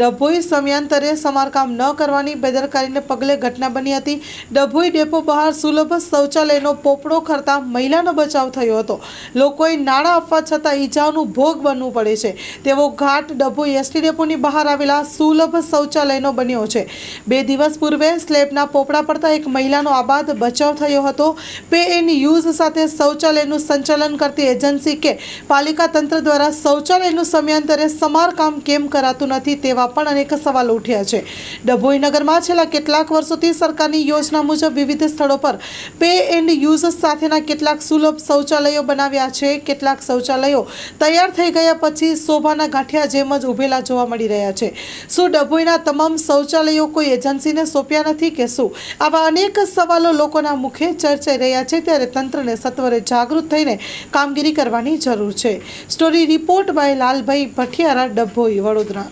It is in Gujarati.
ડભોઈ સમયાંતરે સમારકામ ન કરવાની બેદરકારીને પગલે ઘટના બની હતી. ડભોઈ ડેપો બહાર સુલભ શૌચાલયનો પોપડો ખરતા મહિલાનો બચાવ થયો હતો. લોકોએ નાણાં આપવા છતાં ઈજાઓનું ભોગ બનવું પડે છે. તેવો ઘાટ ડભોઈ એસટી ડેપોની બહાર આવેલા સુલભ શૌચાલયનો બન્યો છે. બે દિવસ પૂર્વે સ્લેબના પોપડા પડતા એક મહિલાનો આબાદ બચાવ થયો હતો. પે એન્ડ યુઝ સાથે શૌચાલયનું સંચાલન કરતી એજન્સી કે પાલિકા તંત્ર દ્વારા શૌચાલયનું સમયાંતરે સમારકામ કેમ કરાતું નથી તેવા પણ અનેક સવાલો ઉઠ્યા છે. ડભોઈ નગરમાં છેલ્લા કેટલાક વર્ષોથી સરકારની યોજના મુજબ વિવિધ સ્થળો પર પે એન્ડ યુઝ સાથેના કેટલાક સુલભ શૌચાલયો બનાવ્યા છે. કેટલાક શૌચાલયો તૈયાર થઈ ગયા પછી શોભાના ગાંઠિયા જેમ જ ઉભેલા જોવા મળી રહ્યા છે. શું ડભોઈના તમામ શૌચાલયો કોઈ એજન્સીને સોંપ્યા નથી કે શું? આવા અનેક સવાલો લોકોના મુખે ચર્ચાઈ રહ્યા છે. ત્યારે તંત્રને સત્વરે જાગૃત થઈને કામગીરી કરવાની જરૂર છે. Story report by Lalbhai Bhathiyara, Dabhoi Vadodara.